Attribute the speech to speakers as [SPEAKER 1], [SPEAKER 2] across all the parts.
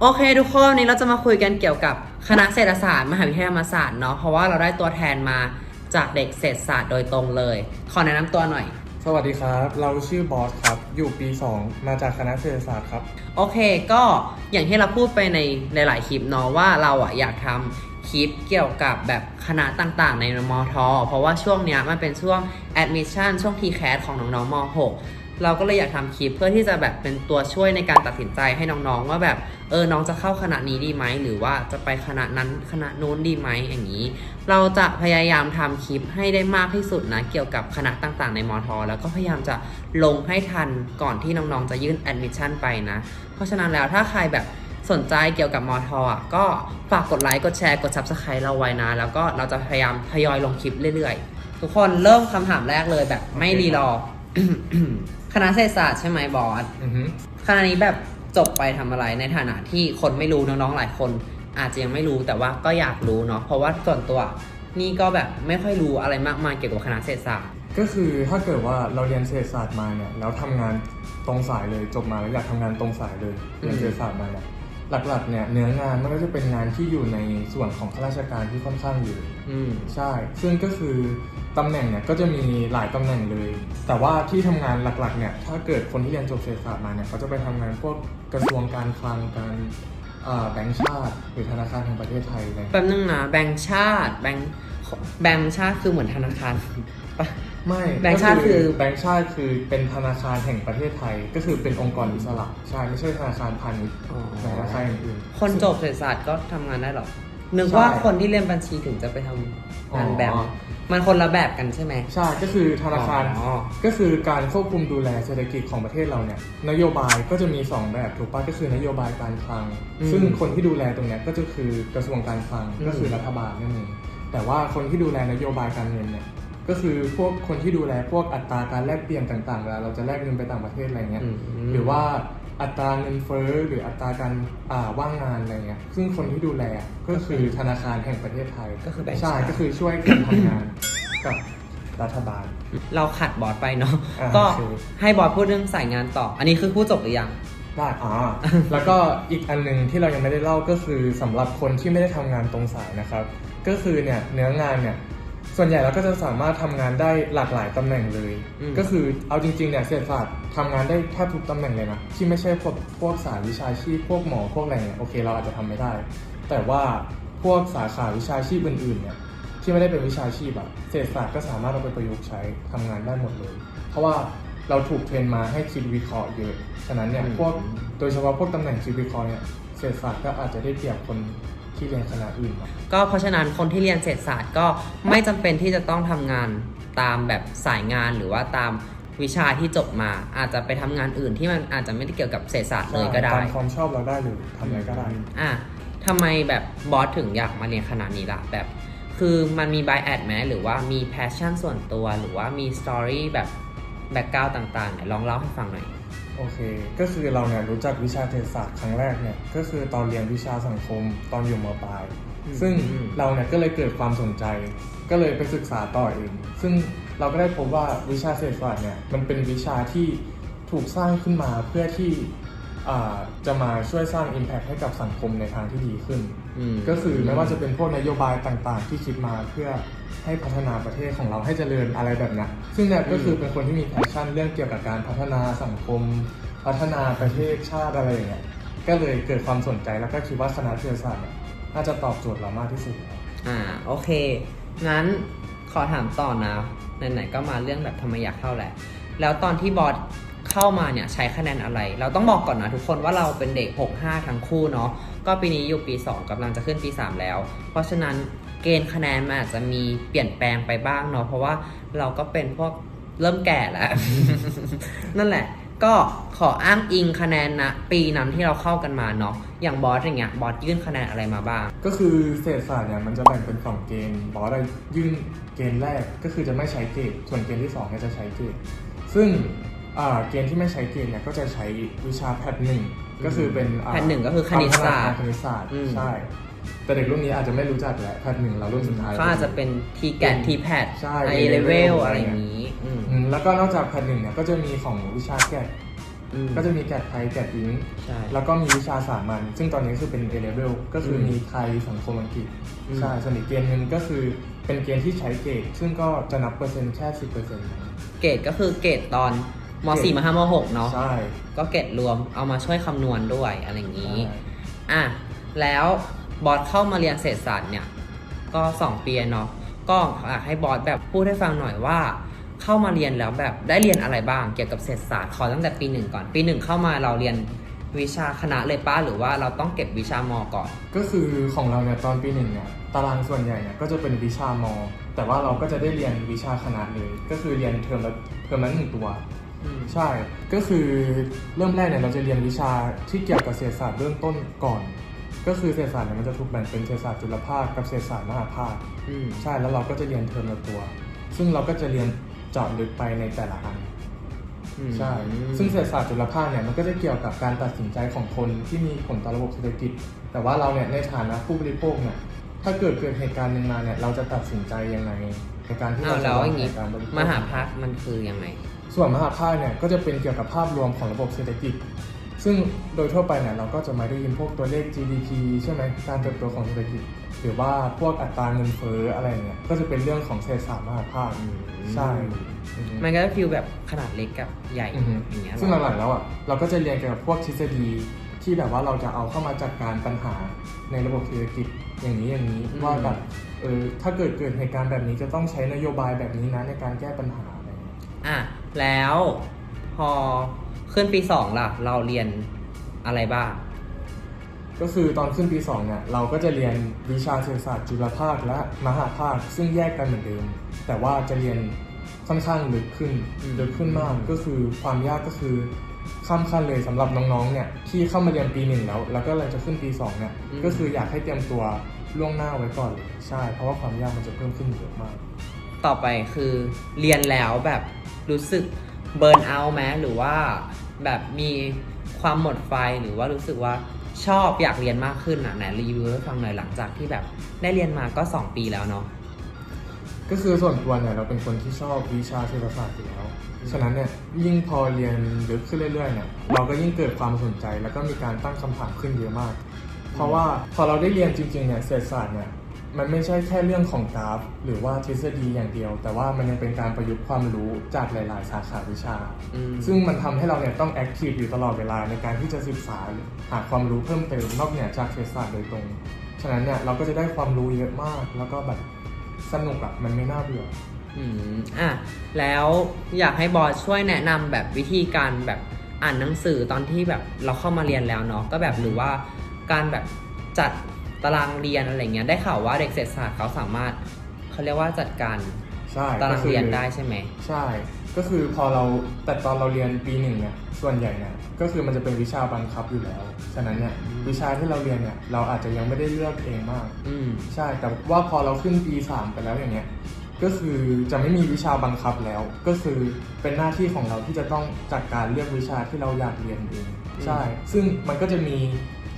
[SPEAKER 1] โอเคทุกคนวันนี้เราจะมาคุยกันเกี่ยวกับคณะเศรษฐศาสตร์มหาวิทยาลัยธรรมศาสตร์เนาะเพราะว่าเราได้ตัวแทนมาจากเด็กเศรษฐศาสตร์โดยตรงเลย ขอแนะนำตัวหน่อย
[SPEAKER 2] สวัสดีครับ เราชื่อบอสครับ อยู่ปี 2 มาจากคณะเศรษฐศาสตร์ครับ
[SPEAKER 1] โอเคก็อย่างที่เราพูดไปในหลาย ๆ คลิปเนาะว่าเราอะอยากทำคลิปเกี่ยวกับแบบคณะต่างๆ ในมอทอเพราะว่าช่วงเนี้ยมันเป็นช่วง admission ช่วง t c a s ของน้องๆม .6 เราก็เลยอยากทำคลิปเพื่อที่จะแบบเป็นตัวช่วยในการตัดสินใจให้น้องๆ ว่าแบบเออน้องจะเข้าคณะนี้ดีไหมหรือว่าจะไปคณะนั้นคณะนู้นดีไหมอย่างนี้ เราจะพยายามทำคลิปให้ได้มากที่สุดนะเกี่ยวกับคณะต่างๆ ในมอทอแล้วก็พยายามจะลงให้ทันก่อนที่น้องๆ จะยื่น admission ไปนะ เพราะฉะนั้นแล้วถ้าใครแบบสนใจเกี่ยวกับมอทอะก็ฝากกดไลค์กดแชร์กด subscribe เราไว้นะ แล้วก็เราจะพยายามทยอยลงคลิปเรื่อยๆ ทุกคนเริ่มคำถามแรกเลยแบบไม่
[SPEAKER 2] โอเค
[SPEAKER 1] รีรอ คณะเศรษฐศาสตร์ใช่ไหมบอส
[SPEAKER 2] อือฮึ
[SPEAKER 1] คณะนี้แบบจบไปทำอะไรในฐานะที่คนไม่รู้น้องๆหลายคน อาจจะยังไม่รู้แต่ว่าก็อยากรู้เนาะเพราะว่าส่วนตัวนี่ก็แบบไม่ค่อยรู้อะไรมากมายเกี่ยวกับคณะเศรษฐศาสตร์
[SPEAKER 2] ก็คือถ้าเกิดว่าเราเรียนเศรษฐศาสตร์มาเนี่ยแล้วทำงานตรงสายเลยจบมาแล้วอยากทำงานตรงสายเลยเรียนเศรษฐศาสตร์มาเนี่ย หลักๆเนี่ยเนื้องานมันก็จะเป็นงานที่อยู่ในส่วนของข้าราชการที่ค่อนข้างเยอะ
[SPEAKER 1] อืม
[SPEAKER 2] ใช่ ซึ่งก็คือตำแหน่งเนี่ยก็จะมีหลายตำแหน่งเลย แต่ว่าที่ทำงานหลักๆเนี่ยถ้าเกิดคนที่เรียนจบเศรษฐศาสตร์มาเนี่ยเขาจะไปทำงานพวกกระทรวงการคลังการเอ่อแบงก์ชาติหรือธนาคารแห่งประเทศไทยอะไรอย่างเงี้ย
[SPEAKER 1] แป๊บนึงนะแบงค์ชาติแบงค์แบงค์ชาติคือเหมือนธนาคารปะ
[SPEAKER 2] ไม่
[SPEAKER 1] แบงก์ชาติคือ
[SPEAKER 2] แบงก์ชาติคือเป็นธนาคารแห่งประเทศไทย ก็คือเป็นองค์กรอิสระใช่ไม่ใช่ธนาคารพาณิชย์
[SPEAKER 1] อ๋อ
[SPEAKER 2] ธนาคารอื่นๆ
[SPEAKER 1] คนจบเศรษฐศาสตร์ก็ทำงานได้หรอ นึก
[SPEAKER 2] ใช่
[SPEAKER 1] ว่าคนที่เรียนบัญชีถึงจะไปทำงานแบบ
[SPEAKER 2] อ๋อ
[SPEAKER 1] มันคนละแบบกันใช่ไหม
[SPEAKER 2] ใช่ก็คือธนาคาร
[SPEAKER 1] อ๋อ
[SPEAKER 2] ก็คือการควบคุมดูแลเศรษฐกิจของประเทศเราเนี่ยนโยบายก็จะมี2แบบถูกปะก็คือนโยบายการคลัง
[SPEAKER 1] อืม
[SPEAKER 2] ซึ่งคนที่ดูแลตรงเนี้ยก็จะคือกระทรวงการคลัง
[SPEAKER 1] อืม
[SPEAKER 2] ก็คือรัฐบาลนั่นเองแต่ว่าคนที่ดูแลนโยบายการเงินเนี่ย ก็คือพวกคนที่ดูแลพวกอัตราการแลกเปลี่ยนต่างๆเวลาเราจะแลกเงินไปต่างประเทศอะไรเงี้ย
[SPEAKER 1] อืม
[SPEAKER 2] หรือว่าอัตราเงินเฟ้อหรืออัตราการอ่าว่างงานอะไรเงี้ยซึ่งคนที่ดูแลก็คือธนาคารแห่งประเทศไทย
[SPEAKER 1] ก็คือแบงก์
[SPEAKER 2] ใช่
[SPEAKER 1] ชาติ
[SPEAKER 2] ก็คือช่วยกันทำงานกับรัฐบาล
[SPEAKER 1] เราขัดบอสไปเนาะ
[SPEAKER 2] อ่า
[SPEAKER 1] ก็
[SPEAKER 2] โอเค
[SPEAKER 1] ให้บอสพูดเรื่องสายงานต่อ อันนี้คือพูดจบหรือยัง
[SPEAKER 2] ได้อ๋อแล้วก็อีกอันหนึงที่เรายังไม่ได้เล่าก็คือสำหรับคนที่ไม่ได้ทำงานตรงสายนะครับ ก็คือเนี่ยเนื้องานเนี่ย ส่วนใหญ่เราก็จะสามารถทำงานได้หลากหลายตำแหน่งเลย
[SPEAKER 1] อืม
[SPEAKER 2] ก็คือเอาจริงๆเนี่ยเศรษฐศาสตร์ทำงานได้แทบทุกตำแหน่งเลยนะที่ไม่ใช่พวกพวกสายวิชาชีพพวกหมอพวกอะไรเนี่ยโอเคเราอาจจะทำไม่ได้ แต่ว่าพวกสาขาวิชาชีพอื่นๆเนี่ยที่ไม่ได้เป็นวิชาชีพอะเศรษฐศาสตร์ก็สามารถเอาไปประยุกต์ใช้ทำงานได้หมดเลย เพราะว่าเราถูกเทรนมาให้คิดวิเคราะห์เยอะ ฉะนั้นเนี่ย
[SPEAKER 1] อืม
[SPEAKER 2] พวกโดยเฉพาะพวกตำแหน่งคิดวิเคราะห์เนี่ยเศรษฐศาสตร์ก็อาจจะได้เปรียบคน ที่เรียนคณะอื่นมา
[SPEAKER 1] ก็เพราะฉะนั้นคนที่เรียนเศรษฐศาสตร์ก็ไม่จำเป็นที่จะต้องทำงานตามแบบสายงานหรือว่าตามวิชาที่จบมา อาจจะไปทำงานอื่นที่มันอาจจะไม่ได้เกี่ยวกับเศรษฐศาสตร์เลยก็ได้
[SPEAKER 2] ตามความชอบเราได้เลยทำอะไรก็ได้
[SPEAKER 1] อะทำไมแบบบอสถึงอยากมาเรียนคณะนี้ล่ะ แบบ คือมันมี b บ a แอดไหมหรือว่ามี passion ส่วนตัว หรือว่ามี story แบบแบ็กกราวต่างๆเนี่ยลองเล่าให้ฟังหน่อย
[SPEAKER 2] โอเค ก็คือเราเนี่ยรู้จักวิชาเศรษฐศาสตร์ครั้งแรกเนี่ยก็คือตอนเรียนวิชาสังคมตอนอยู่มปลาย
[SPEAKER 1] อืม
[SPEAKER 2] ซึ่ง
[SPEAKER 1] อืม
[SPEAKER 2] เราเนี่ยก็เลยเกิดความสนใจ ก็เลยไปศึกษาต่อเอง ซึ่งเราก็ได้พบว่าวิชาเศรษฐศาสตร์เนี่ยมันเป็นวิชาที่ถูกสร้างขึ้นมาเพื่อที่อ่า จะมาช่วยสร้าง Impact ให้กับสังคมในทางที่ดีขึ้น
[SPEAKER 1] อืม
[SPEAKER 2] ก็คือไม่ว่าจะเป็นพวกนโยบายต่างๆ ที่คิดมาเพื่อให้พัฒนาประเทศของเราให้เจริญอะไรแบบเนี้ยซึ่งเนี่ยก็คือเป็นคนที่มีแพชชั่นเรื่องเกี่ยวกับการพัฒนาสังคม พัฒนาประเทศชาติอะไรอย่างเงี้ยก็เลยเกิดความสนใจแล้วก็คิดว่าคณะเศรษฐศาสตร์เนี่ยน่าจะตอบโจทย์เรามากที่สุดแล้ว
[SPEAKER 1] อ่าโอเค งั้นขอถามต่อนะไหนๆก็มาเรื่องแบบทำไมอยากเข้าแหละ แล้วตอนที่บอส เข้ามาเนี่ยใช้คะแนนอะไร เราต้องบอกก่อนนะทุกคนว่าเราเป็นเด็ก 65 ทั้งคู่เนาะ ก็ปีนี้อยู่ปี 2กำลังจะขึ้นปี 3 แล้ว เพราะฉะนั้นเกณฑ์คะแนนมันอาจจะมีเปลี่ยนแปลงไปบ้างเนาะ เพราะว่าเราก็เป็นพวกเริ่มแก่แล้ว นั่นแหละ ก็ขออ้างอิงคะแนนนะปีนั้นที่เราเข้ากันมาเนาะ อย่างบอสอย่างเงี้ย บอสยื่นคะแนนอะไรมาบ้าง
[SPEAKER 2] ก็คือเศรษฐศาสตร์เนี่ยมันจะแบ่งเป็นสองเกณฑ์ บอสได้ยื่นเกณฑ์แรกก็คือจะไม่ใช้เกรดส่วนเกณฑ์ที่สองเนี่ยจะใช้เกรดซึ่ง เกณฑ์ที่ไม่ใช้เกณฑ์เนี่ยก็จะใช้วิชาแพทหนึ่งก็คือเป็นอ่า
[SPEAKER 1] แพทหนึ่งก็คือคณิตศาสตร์
[SPEAKER 2] คณิตศาสตร์
[SPEAKER 1] อืม
[SPEAKER 2] ใช่แต่เด็กรุ่นนี้อาจจะไม่รู้จักแหละแพทหนึ่งเรารุ่นสุดท้าย
[SPEAKER 1] เขาอาจจะเป็นทีแกนทีแพด
[SPEAKER 2] ใช่
[SPEAKER 1] ไอเลเวลอะไรอย่างนี้อืม
[SPEAKER 2] อืมแล้วก็นอกจากแพทหนึ่งเนี่ยก็จะมีของวิชาแกด
[SPEAKER 1] อืม
[SPEAKER 2] ก็จะมีแกดไทยแกดอิง
[SPEAKER 1] ใช่
[SPEAKER 2] แล้วก็มีวิชาสามัญซึ่งตอนนี้คือเป็น A level ก็คืออ
[SPEAKER 1] ม
[SPEAKER 2] มีไทยสังคมอังกฤษ
[SPEAKER 1] อืม
[SPEAKER 2] ใช่ส่วนอีกเกณฑ์หนึ่งก็คือเป็นเกณฑ์ที่ใช้เกรดซึ่งก็จะนับเปอร์เซ็นต์แค่สิบเปอร์เซ็นต์
[SPEAKER 1] เกรดก็คือเกรดตอน ม
[SPEAKER 2] เกรด
[SPEAKER 1] 4ม5ม6เนาะ
[SPEAKER 2] ใช่
[SPEAKER 1] ก็เกรดรวมเอามาช่วยคำนวณด้วยอะไรอย่างนี้
[SPEAKER 2] ใช่
[SPEAKER 1] อะ แล้วบอสเข้ามาเรียนเศรษฐศาสตร์เนี่ย ก็ 2 ปีเนาะก็อยากให้บอสแบบพูดให้ฟังหน่อยว่า เข้ามาเรียนแล้วแบบได้เรียนอะไรบ้างเกี่ยวกับเศรษฐศาสตร์ขอตั้งแต่ปีหนึ่งก่อน ปีหนึ่งเข้ามาเราเรียนวิชาคณะเลยป้าหรือว่าเราต้องเก็บวิชามอก่อน
[SPEAKER 2] ก็คือของเราเนี่ยตอนปีหนึ่งเนี่ยตารางส่วนใหญ่เนี่ยก็จะเป็นวิชามอ แต่ว่าเราก็จะได้เรียนวิชาคณะเลย ก็คือเรียนเทอมละเทอมละหนึ่งตัว ใช่ ก็คือเริ่มแรกเนี่ยเราจะเรียนวิชาที่เกี่ยวกับเศรษฐศาสตร์เบื้องต้นก่อน ก็คือเศรษฐศาสตร์เนี่ยมันจะถูกแบ่งเป็นเศรษฐศาสตร์จุลภาคกับเศรษฐศาสตร์มหาภาค
[SPEAKER 1] อืม
[SPEAKER 2] ใช่แล้วเราก็จะเรียนเทอมละตัว ซึ่งเราก็จะเรียนเจาะลึกไปในแต่ละอัน
[SPEAKER 1] อืม
[SPEAKER 2] ใช่ ซึ่งเศรษฐศาสตร์จุลภาคเนี่ยมันก็จะเกี่ยวกับการตัดสินใจของคนที่มีผลต่อระบบเศรษฐกิจ แต่ว่าเราเนี่ยในฐานะผู้บริโภคเนี่ยถ้าเกิดเกิดเหตุการณ์หนึ่งมาเนี่ยเราจะตัดสินใจยังไงในการที่
[SPEAKER 1] อ้า
[SPEAKER 2] เรา
[SPEAKER 1] ว
[SPEAKER 2] จะ
[SPEAKER 1] แล้วอย่าง
[SPEAKER 2] วางแผ
[SPEAKER 1] นี้
[SPEAKER 2] นการบริโภค
[SPEAKER 1] มหาภาคมันคือยังไง
[SPEAKER 2] ส่วนมหาภาคเนี่ยก็จะเป็นเกี่ยวกับภาพรวมของระบบเศรษฐกิจ ซึ่งโดยทั่วไปเนี่ยเราก็จะมาได้ยินพวกตัวเลข GDP ใช่ไหมการเติบโตของเศรษฐกิจ หรือว่าพวกอัตราเงินเฟ้ออะไรเนี่ยก็จะเป็นเรื่องของเศรษฐศาสตร์มหาภาค
[SPEAKER 1] อืม
[SPEAKER 2] ใช่อือฮึ
[SPEAKER 1] มันก็จะฟีลแบบขนาดเล็กกับใหญ่
[SPEAKER 2] อือฮึ
[SPEAKER 1] อย่างเงี้ย
[SPEAKER 2] ซึ่งหลังๆแล้วอะเราก็จะเรียนเกี่ยวกับพวกทฤษฎีที่แบบว่าเราจะเอาเข้ามาจัดการปัญหาในระบบเศรษฐกิจอย่างนี้อย่างนี้ว่าแบบเออถ้าเกิดเกิดเหตุการณ์แบบนี้จะต้องใช้นโยบายแบบนี้นะในการแก้ปัญหาอะไรอย่างเงี้ย
[SPEAKER 1] อะ แล้วพอขึ้นปีสองล่ะ เราเรียนอะไรบ้าง
[SPEAKER 2] ก็คือตอนขึ้นปี2เนี่ยเราก็จะเรียนวิชาเศรษฐศาสตร์จุลภาคและมหาภาคซึ่งแยกกันเหมือนเดิม แต่ว่าจะเรียนค่อนข้างลึกขึ้น
[SPEAKER 1] อืม
[SPEAKER 2] ลึกขึ้นมากก็คือความยากก็คือข้ามขั้นเลยสำหรับน้องๆ เนี่ยที่เข้ามาเรียนปีหนึ่งแล้ว แล้วก็เลยจะขึ้นปีสองเนี่ยก็คืออยากให้เตรียมตัวล่วงหน้าไว้ก่อนเลยใช่ เพราะว่าความยากมันจะเพิ่มขึ้นเยอะมาก
[SPEAKER 1] ต่อไปคือเรียนแล้วแบบ รู้สึกเบิร์นเอาไหมหรือว่าแบบมีความหมดไฟหรือว่ารู้สึกว่าชอบอยากเรียนมากขึ้นอะไหนรีวิวให้ฟังหน่อยหลังจากที่แบบได้เรียนมาก็ 2 ปีแล้วเนาะ
[SPEAKER 2] ก็คือส่วนตัวเนี่ยเราเป็นคนที่ชอบวิชาเศรษฐศาสตร์อยู่แล้ว ฉะนั้นเนี่ยยิ่งพอเรียนลึกขึ้นเรื่อยๆเนี่ยเราก็ยิ่งเกิดความสนใจ แล้วก็มีการตั้งคำถามขึ้นเยอะมาก เพราะว่าพอเราได้เรียนจริงๆเนี่ยเศรษฐศาสตร์เนี่ย มันไม่ใช่แค่เรื่องของกราฟ หรือว่าทฤษฎีอย่างเดียว แต่ว่ามันยังเป็นการประยุกต์ความรู้จากหลาย ๆ สาขาวิชา
[SPEAKER 1] อืม
[SPEAKER 2] ซึ่งมันทำให้เราเนี่ยต้องแอคทีฟอยู่ตลอดเวลาในการที่จะศึกษาหาความรู้เพิ่มเติมนอกเหนือจากเศรษฐศาสตร์โดยตรง ฉะนั้นเนี่ยเราก็จะได้ความรู้เยอะมาก แล้วก็แบบสนุกอะมันไม่น่าเบื่อ
[SPEAKER 1] อืมอะแล้วอยากให้บอสช่วยแนะนำแบบวิธีการแบบอ่านหนังสือตอนที่แบบเราเข้ามาเรียนแล้วเนาะก็แบบหรือว่าการแบบจัด ตารางเรียนอะไรเงี้ยได้ข่าวว่าเด็กเศรษฐศาสตร์เขาสามารถเขาเรียกว่าจัดการ
[SPEAKER 2] ใช่
[SPEAKER 1] ตาราง
[SPEAKER 2] ก็คือ
[SPEAKER 1] เรียนได้ใช่ไหม
[SPEAKER 2] ใช่ ก็คือพอเราแต่ตอนเราเรียนปีหนึ่งเนี่ยส่วนใหญ่เนี่ยก็คือมันจะเป็นวิชาบังคับอยู่แล้ว ฉะนั้นเนี่ย
[SPEAKER 1] อืม
[SPEAKER 2] วิชาที่เราเรียนเนี่ยเราอาจจะยังไม่ได้เลือกเองมาก
[SPEAKER 1] อืม
[SPEAKER 2] ใช่แต่ว่าพอเราขึ้นปีสามไปแล้วอย่างเงี้ยก็คือจะไม่มีวิชาบังคับแล้ว ก็คือเป็นหน้าที่ของเราที่จะต้องจัดการเลือกวิชาที่เราอยากเรียนเองใช่ ซึ่งมันก็จะมี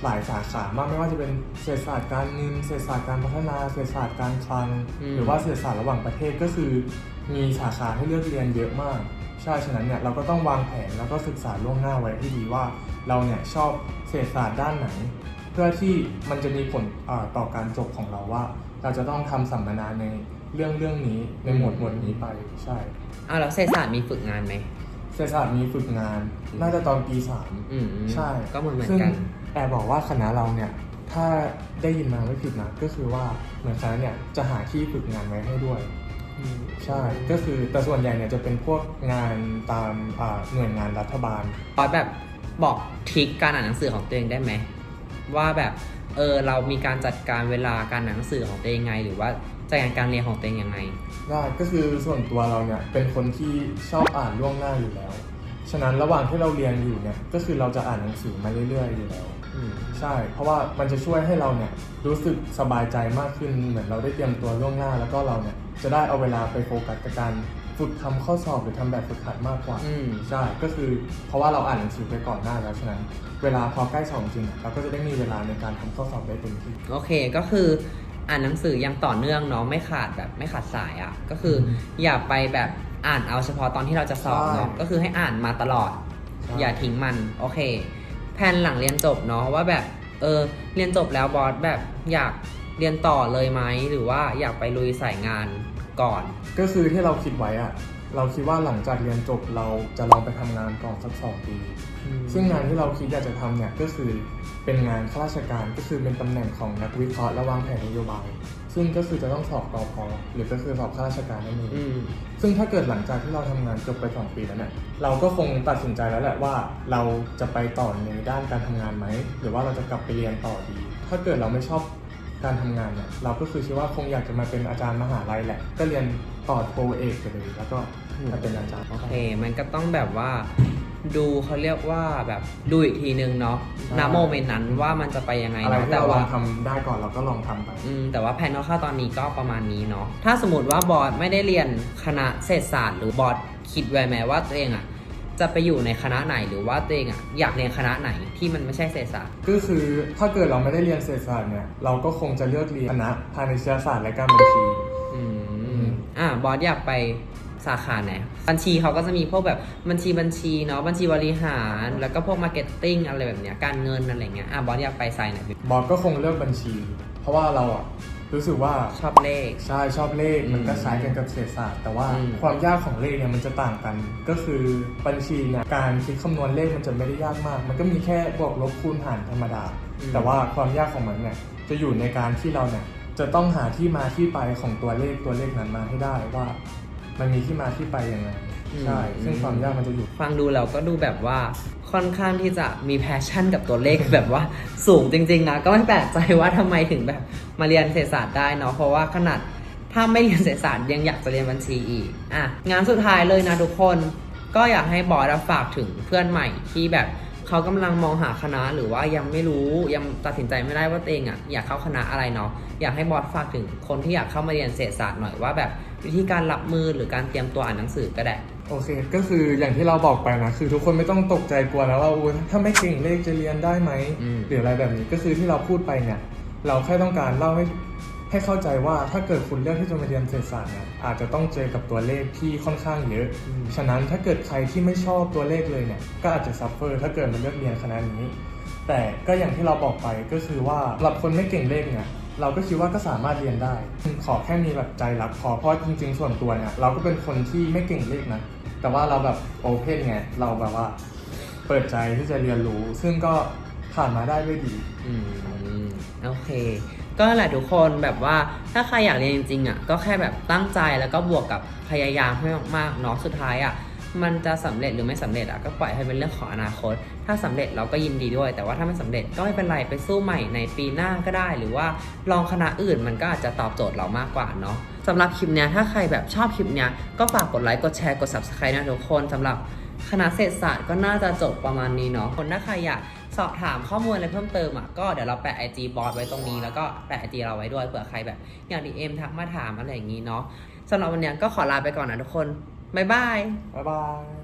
[SPEAKER 2] หลายสาขามากไม่ว่าจะเป็นเศรษฐศาสตร์การเงินเศรษฐศาสตร์การพัฒนาเศรษฐศาสตร์การคลัง
[SPEAKER 1] อืม
[SPEAKER 2] หรือว่าเศรษฐศาสตร์ระหว่างประเทศก็คือ มีสาขาให้เลือกเรียนเยอะมากใช่ฉะนั้นเนี่ยเราก็ต้องวางแผนแล้วก็ศึกษาล่วงหน้าไว้ให้ดีว่า เราเนี่ยชอบเศรษฐศาสตร์ด้านไหน เพื่อที่มันจะมีผลอ่าต่อการจบของเราว่า เราจะต้องทำสัมมนาในเรื่องเรื่องนี้ในหมวดหมวดนี้ไปใช่
[SPEAKER 1] อะแล้วเศรษฐศาสตร์มีฝึกงานไหม
[SPEAKER 2] เศรษฐศาสตร์มีฝึกงาน น่าจะตอนปีสาม
[SPEAKER 1] อืม
[SPEAKER 2] ใช่
[SPEAKER 1] ก็เหมือนเหมือ
[SPEAKER 2] ซึ่
[SPEAKER 1] น
[SPEAKER 2] ง
[SPEAKER 1] กัน
[SPEAKER 2] แอบบอกว่าคณะเราเนี่ยถ้าได้ยินมาไม่ผิดนะก็คือว่าเหมือนคณะเนี่ยจะหาที่ฝึกงานไว้ให้ด้วยใช่ ก็คือแต่ส่วนใหญ่เนี่ยจะเป็นพวกงานตามอ่าหน่วยงานรัฐบาล
[SPEAKER 1] บอสแบบบอกทริคการอ่านหนังสือของตัวเองได้ไหมว่าแบบเออเรามีการจัดการเวลาการอ่านหนังสือของตัวเองไง หรือว่าจัดการการเรียนของตัวเองยังไง
[SPEAKER 2] ได้ก็คือส่วนตัวเราเนี่ยเป็นคนที่ชอบอ่านล่วงหน้าอยู่แล้ว ฉะนั้นระหว่างที่เราเรียนอยู่เนี่ยก็คือเราจะอ่านหนังสือมาเรื่อยๆอยู่แล้ว
[SPEAKER 1] อืม
[SPEAKER 2] ใช่ เพราะว่ามันจะช่วยให้เราเนี่ยรู้สึกสบายใจมากขึ้น เหมือนเราได้เตรียมตัวล่วงหน้า แล้วก็เราเนี่ยจะได้เอาเวลาไปโฟกัสกับการฝึกทำข้อสอบหรือทำแบบฝึกหัดมากกว่า
[SPEAKER 1] อืม
[SPEAKER 2] ใช่ ก็คือเพราะว่าเราอ่านหนังสือไปก่อนหน้าแล้วฉะนั้น เวลาพอใกล้สอบจริงอะเราก็จะได้มีเวลาในการทำข้อสอบได้เต็มที่
[SPEAKER 1] โอเคก็คืออ่านหนังสืออยังต่อเนื่องเนาะไม่ขาดแบบไม่ขาดสายอะ่ะก็คืออ
[SPEAKER 2] ม
[SPEAKER 1] อย่าไปแบบอ่านเอาเฉพาะตอนที่เราจะสอบเนาะ
[SPEAKER 2] ใช่
[SPEAKER 1] ก็คือให้อ่านมาตลอด
[SPEAKER 2] ใอ
[SPEAKER 1] ย่าทิ้งมันโอเค แผนหลังเรียนจบเนาะว่าแบบเออเรียนจบแล้วบอสแบบอยากเรียนต่อเลยไหมหรือว่าอยากไปลุยสายงานก่อน
[SPEAKER 2] ก็คือที่เราคิดไว้อะเราคิดว่าหลังจากเรียนจบเราจะลองไปทำงานก่อนสักสองปี ซึ่งงานที่เราคิดอยากจะทำเนี่ยก็คือเป็นงานข้าราชการก็คือเป็นตำแหน่งของนักวิเคราะห์และวางแผนนโยบาย ซึ่งก็คือจะต้องสอบกอพอหรือก็คือสอบข้าราชการนั่นเอง
[SPEAKER 1] อืม
[SPEAKER 2] ซึ่งถ้าเกิดหลังจากที่เราทำงานจบไปสองปีแล้วเนี่ยเราก็คงตัดสินใจแล้วแหละว่า เราจะไปต่อในด้านการทำงานไหมหรือว่าเราจะกลับไปเรียนต่อดี ถ้าเกิดเราไม่ชอบการทำงานเนี่ยเราก็คือคิดว่าคงอยากจะมาเป็นอาจารย์มหาลัยแหละ ก็เรียนต่อโทเอกไปเลยแล้วก็มาเป็นอาจารย์
[SPEAKER 1] โอเค มันก็ต้องแบบว่า ดูเขาเรียกว่าแบบดูอีกทีนึงเนาะ
[SPEAKER 2] ใช่
[SPEAKER 1] ณโมเมนต์นั้นว่ามันจะไปยังไง
[SPEAKER 2] อะไร
[SPEAKER 1] เนาะ
[SPEAKER 2] ที่
[SPEAKER 1] แต่
[SPEAKER 2] เราล
[SPEAKER 1] ว่า
[SPEAKER 2] องทำได้ก่อนเราก็ลองทำไป
[SPEAKER 1] อืมแต่ว่าแผนคร่าวๆตอนนี้ก็ประมาณนี้เนาะถ้าสมมติว่าบอสไม่ได้เรียนคณะเศรษฐศาสตร์ หรือบอสคิดไว้ไหมว่าตัวเองอะจะไปอยู่ในคณะไหนหรือว่าตัวเองอะอยากเรียนคณะไหนที่มันไม่ใช่เศรษฐศาสตร์
[SPEAKER 2] ก็คือถ้าเกิดเราไม่ได้เรียนเศรษฐศาสตร์เนี่ยเราก็คงจะเลือกเรียนคณะพาณิชยศาสตร์และการบัญชี
[SPEAKER 1] อืม อ่าบอสอยากไป สาขาไหนบัญชีเขาก็จะมีพวกแบบบัญชีบัญชีเนาะบัญชีบริหาร แล้วก็พวกมาร์เก็ตติ้งอะไรแบบเนี้ยการเงินอะไรเงี้ยอะบอสอยากไปสายไหน
[SPEAKER 2] บอสก็คงเลือกบัญชี เพราะว่าเราอะรู้สึกว่า
[SPEAKER 1] ชอบเลข
[SPEAKER 2] ใช่ชอบเลขมันก็
[SPEAKER 1] อืม
[SPEAKER 2] คล้ายกันกับเศรษฐศาสตร์ แต่ว่า
[SPEAKER 1] อืม
[SPEAKER 2] ความยากของเลขเนี่ยมันจะต่างกัน ก็คือบัญชีเนี่ยการคิดคำนวณเลขมันจะไม่ได้ยากมาก มันก็มีแค่บวกลบคูณหารธรรมดา แต่ว่าความยากของมันเนี่ยจะอยู่ในการที่เราเนี่ยจะต้องหาที่มาที่ไปของตัวเลขตัวเลขนั้นมาให้ได้ว่า มันมีที่มาที่ไปยังไงใช่ซึ่งความยากมันจะอยู่
[SPEAKER 1] ฟังดูเราก็ดูแบบว่าค่อนข้างที่จะมีแพชชั่นกับตัวเลข แบบว่าสูงจริงๆนะก็ไม่แปลกใจว่าทำไมถึงแบบมาเรียนเศรษฐศาสตร์ได้เนาะเพราะว่าขนาดถ้าไม่เรียนเศรษฐศาสตร์ยังอยากจะเรียนบัญชีอีกอะงานสุดท้ายเลยนะทุกคน ก็อยากให้บอสฝากถึงเพื่อนใหม่ที่แบบเขากำลังมองหาคณะหรือว่ายังไม่รู้ยังตัดสินใจไม่ได้ว่าตัวเองอะอยากเข้าคณะอะไรเนาะอยากให้บอสฝากถึงคนที่อยากเข้ามาเรียนเศรษฐศาสตร์หน่อยว่าแบบ วิธีการรับมือหรือการเตรียมตัวอ่านหนังสือก็ได้
[SPEAKER 2] โอเค ก็คืออย่างที่เราบอกไปนะ คือทุกคนไม่ต้องตกใจกลัวแล้วว่าอุ๊ยถ้าไม่เก่งเลขจะเรียนได้ไหม
[SPEAKER 1] อืม
[SPEAKER 2] หรืออะไรแบบนี้ก็คือที่เราพูดไปเนี่ย เราแค่ต้องการเล่าให้ให้เข้าใจว่าถ้าเกิดคุณเลือกที่จะมาเรียนเศรษฐศาสตร์เนี่ยอาจจะต้องเจอกับตัวเลขที่ค่อนข้างเยอะ
[SPEAKER 1] อืม
[SPEAKER 2] ฉะนั้นถ้าเกิดใครที่ไม่ชอบตัวเลขเลยเนี่ยก็อาจจะซัฟเฟอร์ถ้าเกิดมาเลือกเรียนคณะนี้ แต่ก็อย่างที่เราบอกไปก็คือว่าสำหรับคนไม่เก่งเลขเนี่ย เราก็คิดว่าก็สามารถเรียนได้ ขอแค่มีแบบใจรักพอเพราะจริง ๆ ส่วนตัวเนี่ยเราก็เป็นคนที่ไม่เก่งเลขนะ แต่ว่าเราแบบโอเพนไงเราแบบว่า เปิดใจที่จะเรียนรู้ ซึ่งก็ผ่านมาได้ด้วยดี
[SPEAKER 1] อืมโอเค ก็แหละทุกคนแบบว่าถ้าใครอยากเรียนจริงๆอะก็แค่แบบตั้งใจแล้วก็บวกกับพยายามให้มากๆเนาะสุดท้ายอะ มันจะสำเร็จหรือไม่สำเร็จอะก็ปล่อยให้เป็นเรื่องของอนาคต ถ้าสำเร็จเราก็ยินดีด้วย แต่ว่าถ้าไม่สำเร็จก็ไม่เป็นไรไปสู้ใหม่ในปีหน้าก็ได้ หรือว่าลองคณะอื่นมันก็อาจจะตอบโจทย์เรามากกว่าเนาะสำหรับคลิปเนี้ยถ้าใครแบบชอบคลิปเนี้ยก็ฝากกดไลค์กดแชร์กด subscribe นะทุกคนสำหรับคณะเศรษฐศาสตร์ก็น่าจะจบประมาณนี้เนาะคนถ้าใครอยากสอบถามข้อมูลอะไรเพิ่มเติมอะก็เดี๋ยวเราแปะ IG บอสไว้ตรงนี้แล้วก็แปะ IG เราไว้ด้วยเผื่อใครแบบอยากดีเอ็มทักมาถามอะไรอย่างนี้เนาะสำหรับวันเนี้ยก็ขอลาไปก่อนนะทุกคน บ๊ายบาย
[SPEAKER 2] บ๊ายบาย